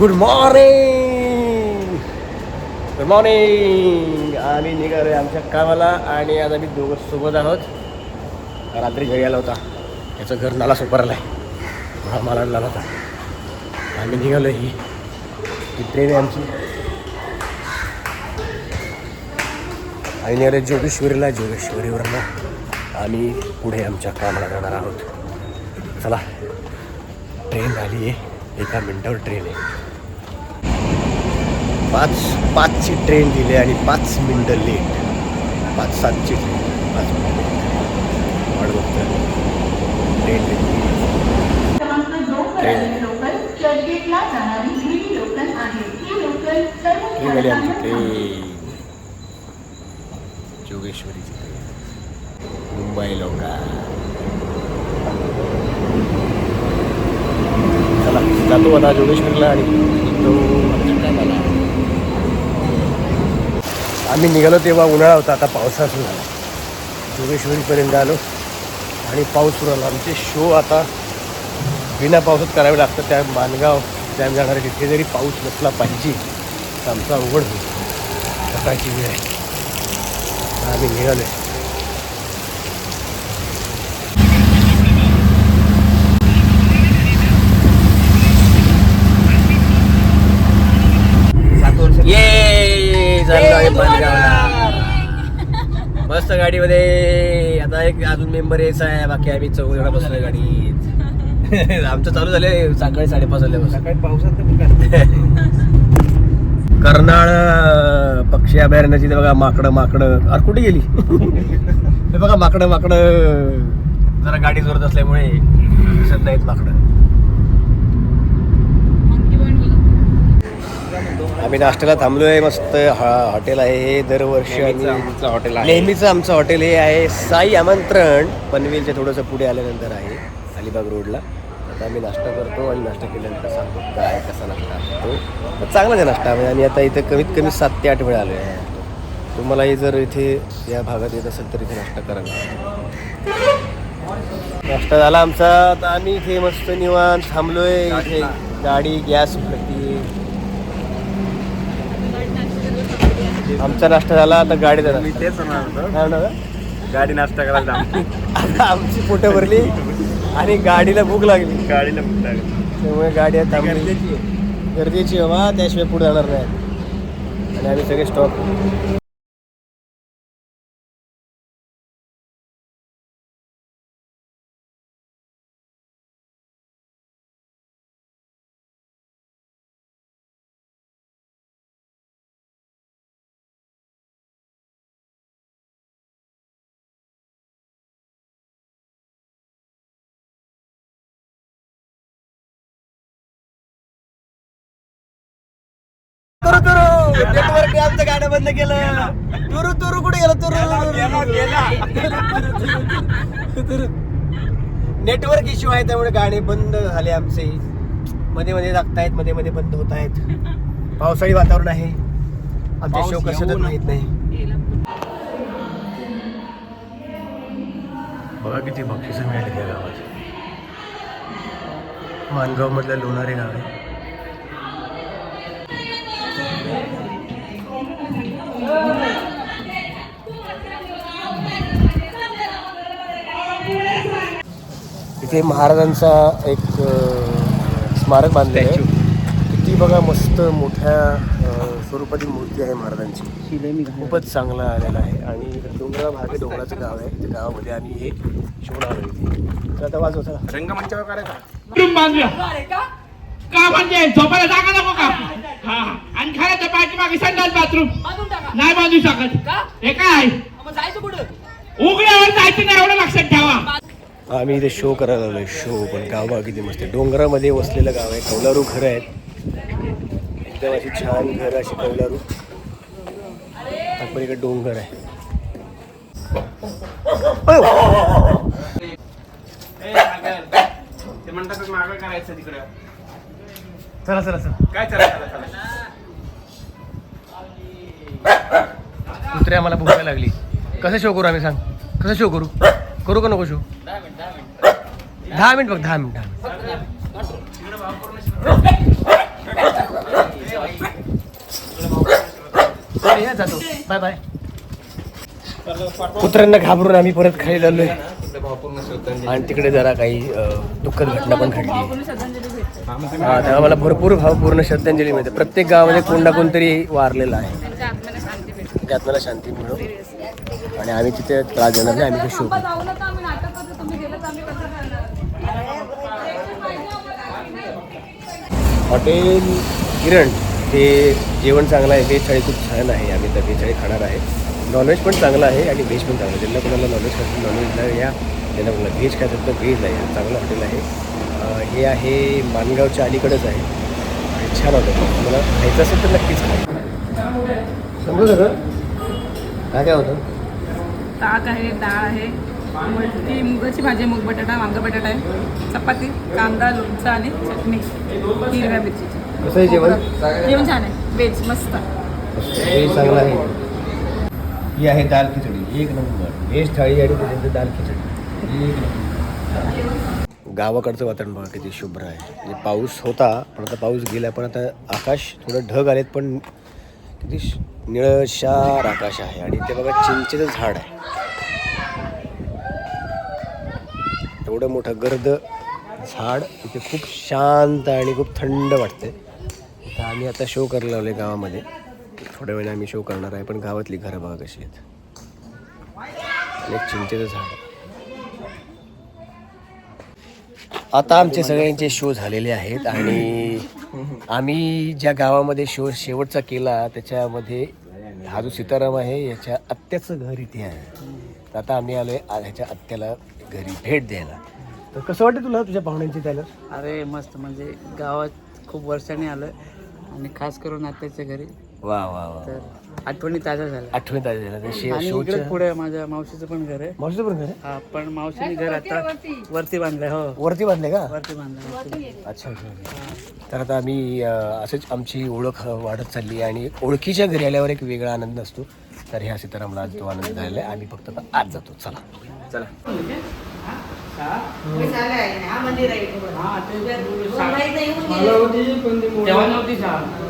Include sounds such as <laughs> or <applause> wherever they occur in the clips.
Good morning good morning आम्ही निघालोय आमच्या कामाला आणि आज आम्ही दोघं सोबत आहोत. रात्री घरी आला होता. त्याचं घर नाला सुपारला आहे. मला लागला होता आम्ही निघालो ही. ही ट्रेन आहे आमची. आणि निघालो जोगेश्वरीला जोगेश्वरीवरनं आम्ही पुढे आमच्या कामाला जाणार आहोत. चला. ट्रेन आली आहे. एका मिनटावर ट्रेन आहे. पाच पाचची ट्रेन दिली आणि पाच मिनटं लेट पाच सातची ट्रेन पाच मिनटं वाट ट्रेन ही सर्व ट्रेन आली आमची ट्रेन जोगेश्वरीची ट्रेन मुंबई लोका चला जातो आता जोगेश्वरीला आणि तो आमच्या कामाला. आम्ही निघालो तेव्हा उन्हाळा होता आता पावसाळा सुरू झाला. जोगेश्वरीपर्यंत आलो आणि पाऊस सुरू झाला. आमचे शो आता बिना पावसात करावे लागतं त्या मानगाव डॅम जाणारे तिथे जरी पाऊस नसला पाहिजे तर आमचा अवघड होईल. सकाळची वेळ आहे. आम्ही निघालो आहे ये चाललो आहे मानगावला मस्त गाडीमध्ये. आता एक अजून मेंबर यायचा आहे बाकी आम्ही चौघ जण बसलोय गाडीत. <laughs> आमचं चालू झाले सकाळी साडेपाच वाजल्यापासून सकाळी पावसात <laughs> कर्नाळ पक्षी अभयारण्याची ते बघा माकडं माकडं. अरे कुठे गेली? <laughs> हे बघा माकडं माकडं. जरा गाडी जोरत असल्यामुळे दिसत नाहीत माकडं. आम्ही नाश्त्याला थांबलोय मस्त हा- हॉटेल आहे हे. दरवर्षी आम्ही हॉटेल नेहमीचं आमचं हॉटेल हे आहे. साई आमंत्रण. पनवेलच्या थोडंसं पुढे आल्यानंतर आहे अलिबाग रोडला. आता आम्ही नाश्ता करतो आणि नाश्ता केल्यानंतर सांगतो काय कसा नाश्ता असतो तर चांगलाच आहे नाश्ता. म्हणजे आम्ही आता इथं कमीत कमी सात ते आठ वेळा आलो आहे तुम्हालाही जर इथे या भागात येत असेल तर इथे नाश्ता करा नाश्ता झाला आमचा. आता आम्ही इथे मस्त निवांत थांबलोय. इथे गाडी गॅस प्रति आमचा नाश्ता झाला आता गाडी झाला मी तेच होतो? गाडी नाश्ता करायला जाऊ. आता आमची पोटं भरली आणि गाडीला भूक लागली गाडीला भूक लागली. त्यामुळे गाडी आता थांबली. गरजेची आहे. गरजेची आहे बा त्याशिवाय पुढे जाणार नाही आणि आम्ही सगळे स्टॉप नेटवर्क आमचं गाणं बंद केलं. तुरु तुरु कुठे गेलं तुरु? तुरु नेटवर्क इश्यू आहे त्यामुळे गाणे बंद झाले आमचे. मध्ये मध्ये लागतायत मध्ये मध्ये बंद होत आहेत पावसाळी वातावरण आहे. आमचे शो कसे येऊ माहीत नाही. बघा किती बक्षिसं मिळाली त्या गावात. मानगाव मधलं लोणारे गाव आहे. इथे महाराजांचा एक स्मारक बांधलेलं आहे. किती बघा मस्त मोठ्या स्वरूपाची मूर्ती आहे महाराजांची. खूपच चांगला आलेला आहे. आणि डोंगरा भाग डोंगराचं गाव आहे. त्या गावामध्ये आम्ही हे शिवण आलो इथे. तर आता वाजव चला. रंगमंचावर करायचा का म्हणजे झोपायला जागा नको का? हा. आणि खरं तर पाठी मागे संडास बाथरूम नाही बांधू शकत. हे काय उघड्यावर जायचं नाही एवढं लक्षात ठेवा. आम्ही इथे शो करायला आलोय. शो पण गाव किती मस्त आहे. डोंगरामध्ये वसलेलं गाव आहे. कौलारू घरं आहेत. एकदम अशी छान घरं अशी कौलारू. आपण इकडे डोंगर आहे! ते म्हणतात मागं करायचं तिकडं. चला चला चला. काय चला चला कुत्रे आम्हाला भूकायला लागली. कसं शो करू आम्ही सांग? कसं शो करू? करू का नको शो दहा मिनिट बघ दहा मिनिट दहा मिनिट. जातो. Bye bye. कुत्र्यांना घाबरून आम्ही परत खाली झालोय आणि तिकडे जरा काही दुःखद घटना पण घडली. तेव्हा मला भरपूर भावपूर्ण श्रद्धांजली मिळते. प्रत्येक गावामध्ये कोण ना कोणतरी वारलेलं आहे. त्या आत्म्याला शांती मिळो. आणि आम्ही तिथे त्रास देणार नाही आम्ही ते शोध हॉटेल किरण हे जेवण चांगलं आहे व्हेज थाळी खूप छान आहे. आम्ही तर व्हेज थाळी खाणार आहे. नॉनव्हेज पण चांगलं आहे आणि व्हेज पण चांगलं आहे. ज्यांना कोणाला नॉनव्हेज खायचं नॉनव्हेजला या. ज्यांना कोणाला व्हेज खायचं तर व्हेज आहे चांगलं हॉटेल आहे. हे आहे मानगावच्या अलीकडेच आहे. आणि छान आहे तुम्हाला खायचं असेल तर नक्कीच खा समजू सगळं? काय काय होतं? ताक आहे डाळ आहे मटकी मुगाची भाजी मूग बटाटा वांगा बटाटा आहे चपाती कांदा लोणचं आणि चटणी. हिरव्या मिरचीची. कसं आहे जेवण? जेवण छान आहे. व्हेज मस्त. व्हेज चांगलं आहे. ही आहे दाल खिचडी. एक नंबर. व्हेज थाळी आणि त्याच्यानंतर दाल खिचडी. एक नंबर. गावाकडचं वातावरण बघा किती शुभ्र आहे. म्हणजे पाऊस होता पण आता पाऊस गेला पण आता आकाश थोडं ढग आलेत पण किती श- निळशार आकाश आहे. आणि ते बघा चिंचेचं झाड आहे. एवढं मोठं गर्द झाड इथे खूप शांत आणि खूप थंड वाटते तर आम्ही आता शो करायला लावले गावामध्ये. थोड्या वेळाने आम्ही शो करणार आहे पण गावातली घरं बघा कशी आहेत. आणि चिंचेचं झाड आहे. आता आमचे सगळ्यांचे शो झालेले आहेत आणि आम्ही ज्या गावामध्ये शो शेवटचा केला त्याच्यामध्ये हा जो सीताराम आहे याच्या आत्याचं घर इथे आहे. तर आता आम्ही आलोय ह्याच्या आत्याला घरी भेट द्यायला. तर कसं वाटतं तुला तुझ्या पाहुण्यांची त्याला? अरे मस्त. म्हणजे गावात खूप वर्षांनी आलोय आणि खास करून आत्याच्या घरी. वा वा वा तर आठवणी ताज्या झाल्या. आठवणी ताजी झाल्या. शे आणि इकडे पुढे माझ्या मावशीचं पण घर आहे. मावशीचं पण घर आहे? हा पण मावशीने घर आता वरती बांधलंय हो. वरती बांधले का? वरती बांधलंय अच्छा अच्छा अच्छा. तर आता आम्ही अं, असंच आमची ओळख अं, वाढत चालली आहे आणि ओळखीच्या घरी आल्यावर एक वेगळा आनंद असतो. तर ह्या सीतारामला आज तो आनंद झालेला आहे आम्ही फक्त आता आज जातो. चला. चला. तेव्हा नव्हती शाळा.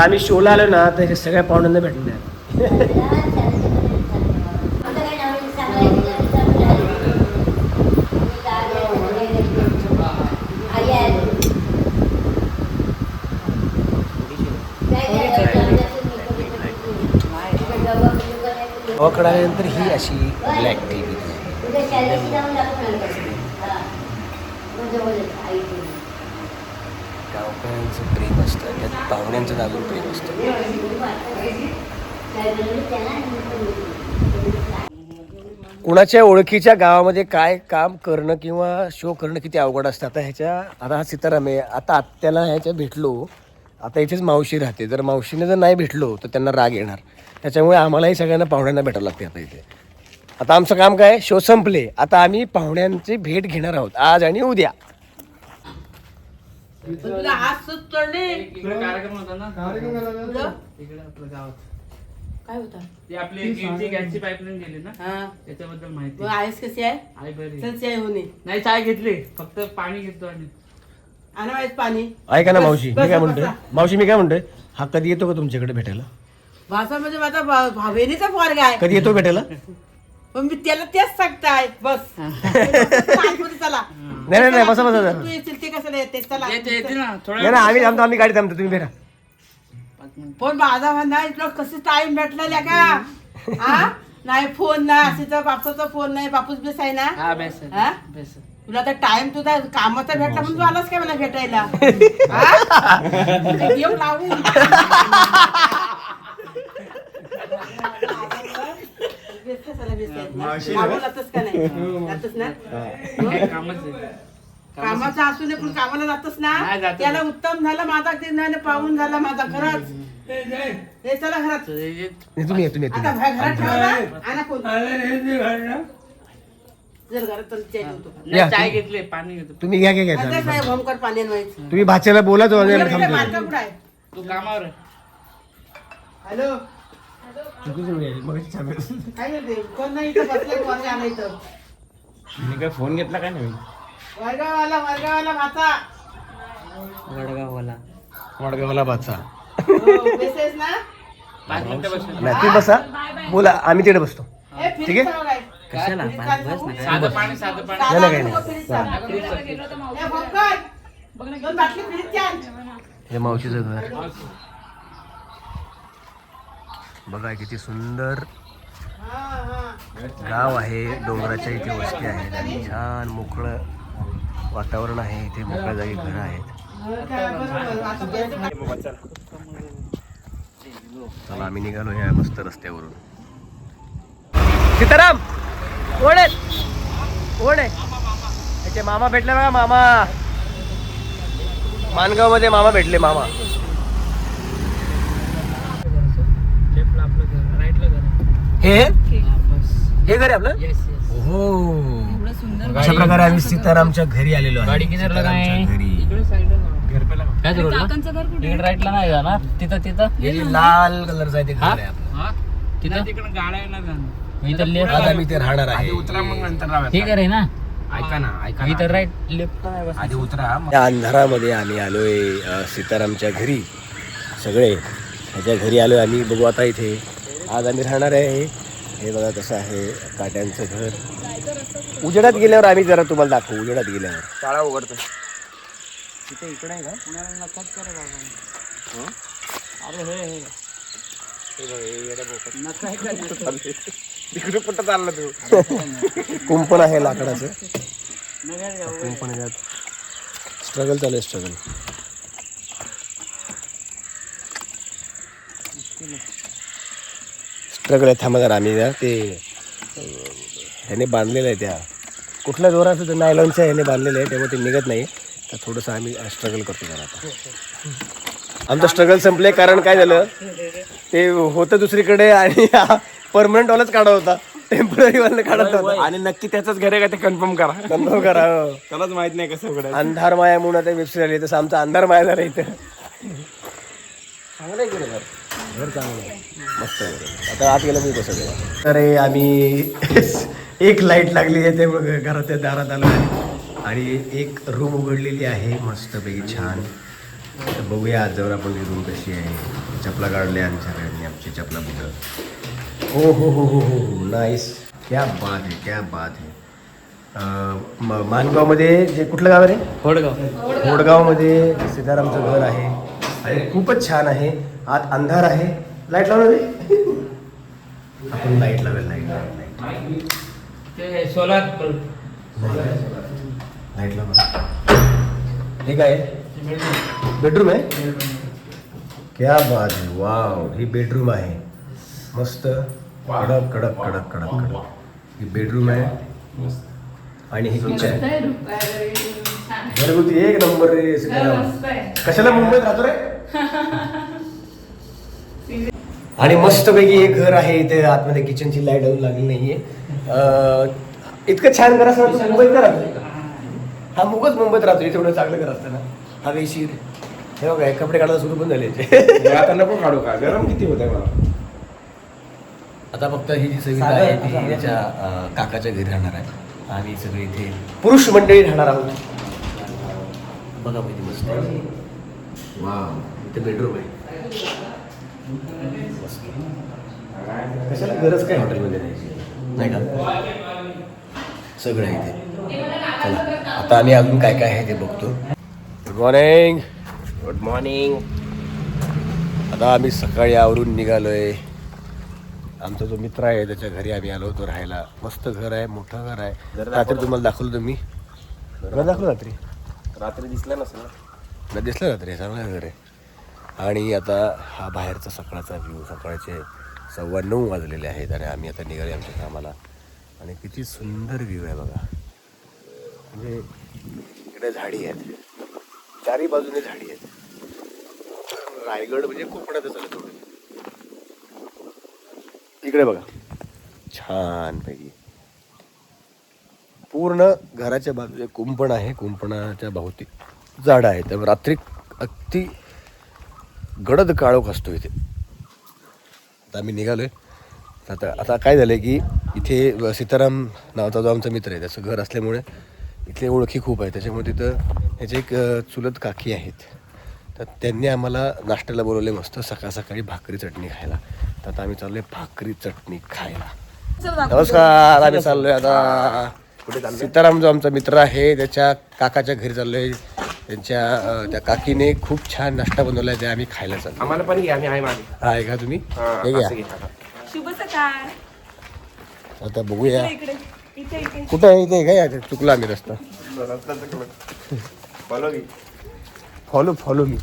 आता आम्ही शोला आलो ना तर हे सगळ्या पाहुण्यांना भेटणार. आल्यानंतर ही अशी ब्लॅक टी व्ही गावकऱ्यांचं प्रेम असतं त्यात पाहुण्यांचं अजून प्रेम असतं. कुणाच्या ओळखीच्या गावामध्ये काय काम करणं किंवा शो करणं किती अवघड असतं? आता ह्याच्या आता हा सीताराम आहे आता आत्याला ह्याच्या भेटलो आता इथेच मावशी राहते. जर मावशीने जर नाही भेटलो तर त्यांना राग येणार. त्याच्यामुळे आम्हालाही सगळ्यांना पाहुण्यांना भेटायला लागते आता इथे. आता आमचं काम काय? शो संपले. आता आम्ही पाहुण्यांची भेट घेणार आहोत. आज आणि उद्या. इकडे कार्यक्रम होता ना. इकडे आपलं गावात. काय होता? ती आपली गॅसची पाईपलाईन गेली ना हा. त्याच्याबद्दल माहिती. मग आहेस कशी आहे? आई बरी. चल चाय होणे नाही चाय घेतली. फक्त पाणी घेतो माहीत पाणी. ऐका ना बस, मावशी मी बस, काय म्हणतोय? बसा. मावशी मी काय म्हणतोय? हा कधी येतो का तुमच्याकडे भेटायला? भाषा म्हणजे माझा भा- भावेनीचा पोरगा आहे. कधी येतो भेटायला? पण मी त्याला तेच सांगताय. बस. आतमध्ये चला नाही नाही नाही बसा बसा जरा. तू येशील ते कसं येते चला. येते येते ना थोडा नाही नाही आम्ही थांबतो आम्ही गाडी थांबतो तुम्ही मिनिट. पण माझा म्हणणार तुला कसं टाइम भेटला का? हा? नाही फोन ना असे तर बापाचा फोन नाही बापूस बेस आहे ना? हा बेस हा? बेस तुला तर टाइम तुझा कामाचा भेटला म्हणून तू आलास काय मला भेटायला? हा? <laughs> येऊ लावू? <laughs> का नाही? जातंस ना? कामच असू नये पण कामाला जातोस ना. त्याला उत्तम झाला माझा ते नाही पाहून झाला माझा खरंच. हे चला घरात. नाही, तुम्ही तुम्ही आता तुम्ही. घरात ठेवा ना. आणा कोण जर घरात चाय चाय घेतले पाणी घेतो तुम्ही घ्या घ्या घ्या चालेल. भोमकर पाणी तुम्ही भाच्याला बोला तो आणि आम्ही थांबतो. मार्का कुठं आहे? तू कामावर आहे. हॅलो? काय म्हणते कोण नाही इथं बसले वर्ग आला इथं? मी काय फोन घेतला काय भाचा. वडगाववाला. वडगावला हो, बेसेस ना? पाच मिनिटं बसून नाही तुम्ही बसा. बोला आम्ही तिकडे बसतो. ए, ठीक फिरीत आहे? जाऊ काय? कशाला? फिरीत चालू जाऊ? साधं पाणी साधं पाणी. नाही, नाही, साधा नाही. नको फिरीत चाल. ए, भोमकर, दोन बाटली फिरीत चाल. हे मावशीचं घर. बघा किती सुंदर. गाव आहे डोंगराच्या इथे वस्ती आहेत आणि छान मोकळं वातावरण आहे. इथे मोकळ्या जागी घरं आहेत. चला आम्ही निघालो या मस्त रस्त्यावरून. सीताराम! कोण आहेत? कोण आहे? याचे मामा भेटले बघा मामा. मानगावमध्ये मामा भेटले मामा. हे? हे घर आहे आपलं? हो अशा प्रकारे आम्ही सीतारामच्या घरी आलेलो आहे. सीतारामच्या घरी. काकांचं घर कुठे? राईटला नाही जाणार. तिथं तिथं? हे लाल कलरचं आहे ते घर आहे आपलं. तिथं? तिकडे गाड्या येणार जाणार इथं लेफ्ट आम्ही इथे राहणार आहे. उतरा मग नंतर आहे ना? ऐका ना ऐका इथं राईट लेफ्ट नाही बस आधी उतरा त्या अंधारामध्ये आम्ही आलोय अ, सीतारामच्या घरी. सगळे ह्याच्या घरी आलोय आम्ही. बघू आता इथे. आज आम्ही राहणार आहे. हे बघा कसं आहे काट्यांचं घर. उजेडात गेल्यावर आम्ही जरा तुम्हाला दाखवू उजेडात गेल्यावर. शाळा उघडतो तिथे इकडे आहे का? तिकडे कुठं चालला तू? कुंपण आहे लाकडाचं. कुंपण स्ट्रगल चालू आहे स्ट्रगल. स्ट्रगल आहे थांबा जरा आम्ही जरा ते ह्याने बांधलेलं आहे त्या. कुठल्या जोराचं ते नायलॉनच्या ह्याने बांधलेलं आहे त्यामुळे ते निघत नाही. तर थोडंसं आम्ही स्ट्रगल करतो जरा आता. आमचं स्ट्रगल संपले कारण काय झालं? ते होतं दुसरीकडे आणि परमनंट वालाच काढा होता. टेंपररी वाला काढत होता. आणि नक्की त्याचंच घर आहे का ते कन्फर्म करा. कन्फर्म करा हो. त्यालाच माहीत नाही कसं उघडायचं. अंधार माया म्हणून आता वेबसाईट आली तसं आमचा अंधार माया झाला इथं चांगलं आहे घर घर चांगलं आहे. मस्त आहे. आता आत गेलं मी कसं गेलं? अरे आम्ही <laughs> एक लाइट लागली आहे ते मग घराच्या दारात आलो. आहे आणि एक रूम उघडलेली आहे मस्तपैकी छान. तर बघूया आज जाऊन आपण ती रूम कशी आहे. चपला काढल्या आमच्या सगळ्यांनी आमची चपला बुटं हो हो हो हो हो हो नाईस क्या बात आहे क्या बात आहे अं, म- मानगावमध्ये जे कुठलं गाव आहे रे? होडगाव. होडगावमध्ये सीतारामचं घर आहे. आणि खूपच छान आहे. आत अंधार आहे. लाइट लावलं रे. आपण लाइट लावेल लाइट लावेल लाइट ते सोलार लाइट लावा. हे काय? बेडरूम आहे? क्या बात आहे. वाव ही बेडरूम आहे. मस्त. कडक कडक कडक कडक कडक. ही बेडरूम आहे. आणि हे किचन घरगुती एक नंबर रे कशाला मुंबईत राहतो रे? <laughs> आणि मस्तपैकी एक घर आहे इथे आतमध्ये किचनची लाइट अजून लागली नाहीये. अं, इतकं छान घर असतं तू मुंबईत का राहतो. हा मुगच मुंबईत राहतो. इथे एवढं चांगलं घर असतं ना. हवेशीर हे बघा हे कपडे काढायला सुरू पण झाले याचे. आता नको काढू का? गरम किती होत आहे मला आता फक्त ही जी सविता आहे ती याच्या अं, काकाच्या घरी राहणार आहे. आम्ही सगळे इथे पुरुष मंडळी राहणार आहोत. बघा किती मस्त वाव. इथे बेडरूम आहे. कशाला गरज काय हॉटेलमध्ये नाही का? सगळं आहे इथे. चला आता आम्ही अजून काय काय आहे ते बघतो. गुड मॉर्निंग गुड मॉर्निंग आता आम्ही सकाळी आवरून निघालोय. आमचा जो मित्र आहे त्याच्या घरी आम्ही आलो होतो राहायला. मस्त घर आहे मोठं घर आहे. रात्री तुम्हाला दाखवलं तुम्ही? घर दाखवलं रात्री. रात्री दिसला नसेल ना? दिसलं रात्री. चांगलं घर आहे. आणि आता हा बाहेरचा सकाळचा व्ह्यू सकाळचे सव्वा नऊ वाजलेले आहेत आणि आम्ही आता निघाले आमच्या कामाला. आणि किती सुंदर व्ह्यू आहे बघा. म्हणजे इकडे झाडी आहेत. चारी बाजूने झाडी आहेत. रायगड म्हणजे कोकणातच आलं थोडं. इकडे बघा. छान पैकी पूर्ण घराच्या बाजूला कुंपण आहे. कुंपणाच्या भोवती झाडं आहेत. त्यामुळे रात्री अगदी गडद काळोख असतो इथे. आता आम्ही निघालोय. आता आता काय झालं की इथे सीताराम नावाचा जो आमचा मित्र आहे त्याचं घर असल्यामुळे इथले ओळखी खूप आहे त्याच्यामुळे तिथं ह्याचे एक चुलत काकी आहेत. तर त्यांनी आम्हाला नाश्त्याला बोलवले मस्त सकाळ सकाळी भाकरी चटणी खायला. तर आता आम्ही चाललोय भाकरी चटणी खायला. नमस्कार आम्ही चाललोय आता. सीताराम जो आमचा मित्र आहे त्याच्या काकाच्या घरी चाललोय. त्यांच्या त्या काकीने खूप छान नाश्ता बनवलाय ते आम्ही खायला चाललो. आम्हाला पण घ्या आम्ही आहे मागे. आहे का तुम्ही? हा, घ्या. शुभ सकाळ. आता बघूया. इकडे इथे इथे. कुठं आहे? इथे काय आहे? चुकला आम्ही रस्ता. फॉलो फॉलो मी.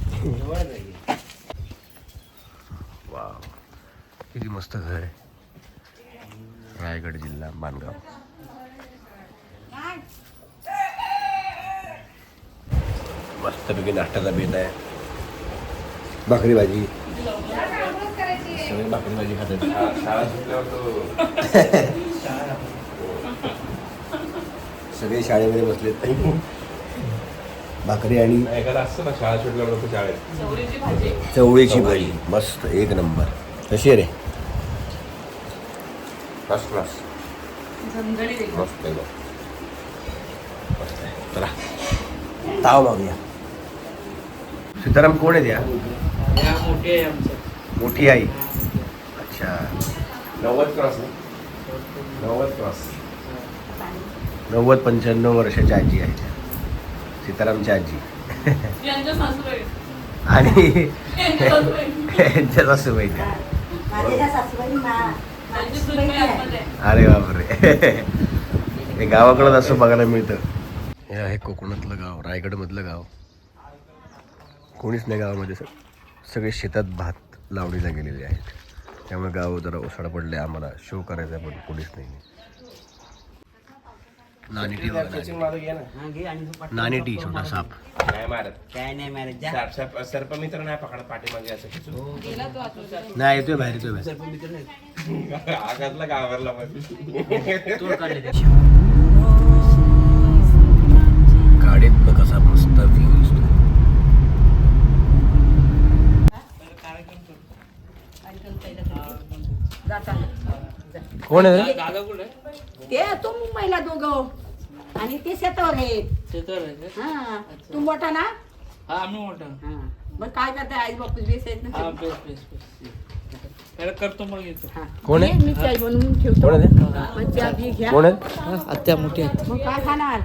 वाव. किती मस्त घर आहे. रायगड जिल्हा मानगाव. मस्तपैकी नाश्त्याचा बेत आहे. भाकरी भाजी. सगळे भाकरी भाजी खातात. <laughs> सगळे शाळेमध्ये बसलेत. भाकरी आणि एखादा असतं ना शाळा सुटल्यावर तो शाळेत. चवळीची भाजी. मस्त एक नंबर. कशी आहे रे? First class. मस्त आहे बघ. मस्त आहे चला. ताव मागूया. सीताराम कोण आहेत या या मोठी आहे आमचं. मोठी आई. अच्छा. नव्वद क्रॉस नव्वद क्रॉस. नव्वद पंच्याण्णव वर्षाची आजी आहे त्या. सीतारामची आजी. यांच्या सासूबाई. आणि यांच्या सासूबाई. अरे बापरे. हे गावाकडं असं बघायला मिळतं. हे आहे कोकणातलं गाव रायगडमधलं गाव. कोणीच नाही गावामध्ये सग सगळे शेतात भात लावणीला गेलेले आहेत. त्यामुळे गाव जरा ओसाड पडले आम्हाला शो करायचा पण कोणीच नाही नानी टी बघा, नानी. माझं घे ना नानी टी छोटा साप. नाही मारत. काय नाही मारत सर्प- सर्पमित्र नाही पकडत पाठीमागे असं खिचून. नाही येतोय बाहेर येतोय बाहेर. आगातला गावरला पण गाडीत कसा मस्त व्ह्यू दिसतो कोण आहे? दादा कुठे? ते तू मुंबईला दोघं. आणि ते शेतावर आहेत. शेतावर आहे का? हा. तू मोठा ना? हा आम्ही मोठा. हा. मग काय करताय? आई बापूस बेस आहेत हा ना बेस बेस बेस. त्याला करतो मग येतो. हा. कोण आहे? ये, मी चाय बनवून ठेवतो. कोण आहे? मग चहा बी घ्या. कोण आहे? आत्या मोठी आहेत मग काय खाणार?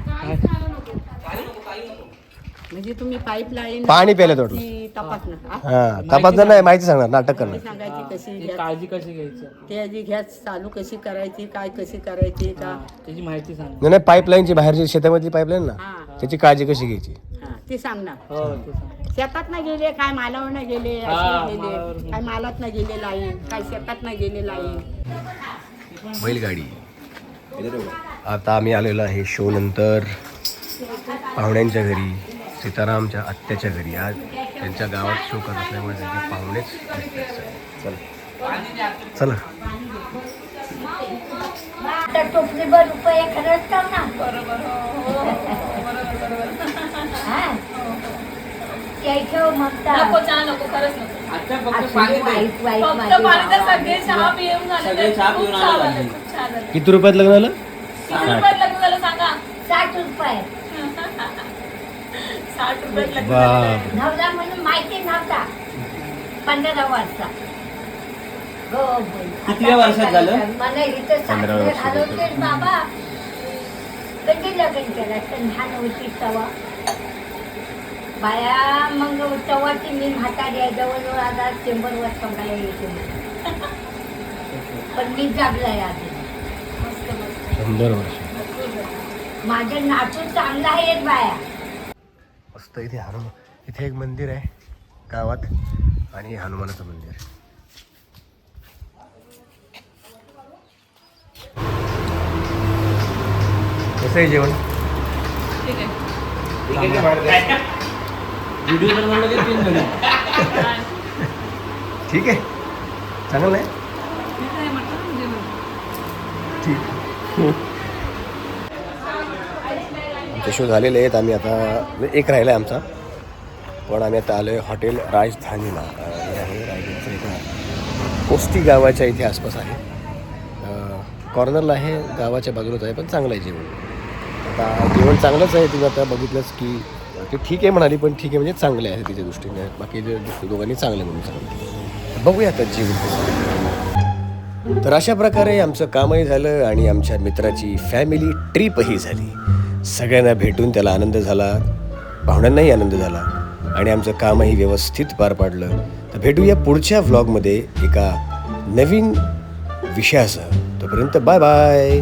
म्हणजे तुम्ही पाईपलाईन पाणी प्यायला तोडलं. तपासणं हा? हा तपासणार नाही माहिती सांगणार नाटक करणार. सांगायची कशी ती घ्या काळजी कशी घ्यायची? ते आधी घ्या चालू कशी करायची काय कशी करायची का त्याची माहिती सांग. नाही नाही पाईपलाईनची बाहेरची शेतामधली पाईपलाईन ना हा. त्याची काळजी कशी घ्यायची? हा ते सांगणार. हो ते सांग. शेतात ना गेले काय मालावर ना गेले हा, मालावर गेले काय मालात ना गेले लाईन काय शेतात ना गेले लाईन. बैलगाडी. आता आम्ही आलेलो आहे शो नंतर. पाहुण्यांच्या घरी. सीतारामच्या आत्याच्या घरी. आज त्यांच्या गावात शो करत असल्यामुळे त्यांचे पाहुणेच. चला. चला हा. किती रुपयात लग्न झालं? साठ रुपये. साठ. बाप नवरा म्हणून माहिती नव्हता पंधरा वर्षा हो बोल. कितव्या वर्षात झालं? मला इथं पंधरा सासरे वर्षात घालवते बाबा कधी लग्न केलं? तर लहान होती तवा बाया मग तेव्हाची मी म्हातारी आहे. जवळजवळ आता शंभर वर्ष बघायला येते. मला. पण मी जागलाय आधी. शंभर वर्ष. माझे नातू चांगला आहेत बाया. मस्त इथे हनुमान इथे एक मंदिर आहे गावात आणि हे हनुमानाचं मंदिर. आहे कसं आहे जेवण? ठीक आहे. ठीक आहे? ठीक आहे चांगलं आहे मी काय म्हटलं ना जेवण. आमचे शो झालेले आहेत. आम्ही आता एक राहिला आहे आमचा. पण आम्ही आता आलो आहे हॉटेल राजधानीला. हे आहे रायगडचं एका कोस्ती गावाच्या इथे आसपास आहे. कॉर्नरला आहे गावाच्या बाजूलाच आहे पण चांगलं आहे जेवण. आता जेवण चांगलंच आहे तिथं आता बघितलंच की ते ठीक आहे म्हणाली पण ठीक आहे म्हणजे चांगले आहे तिच्या दृष्टीने बाकी दोघांनी चांगले म्हणून सांगितलं. बघूया आता जेवण तर अशा प्रकारे आमचं कामही झालं आणि आमच्या मित्राची फॅमिली ट्रिपही झाली. सगळ्यांना भेटून त्याला आनंद झाला. पाहुण्यांनाही आनंद झाला. आणि आमचं कामही व्यवस्थित पार पाडलं. तर भेटूया पुढच्या व्लॉगमध्ये एका नवीन विषयासह. तोपर्यंत बाय बाय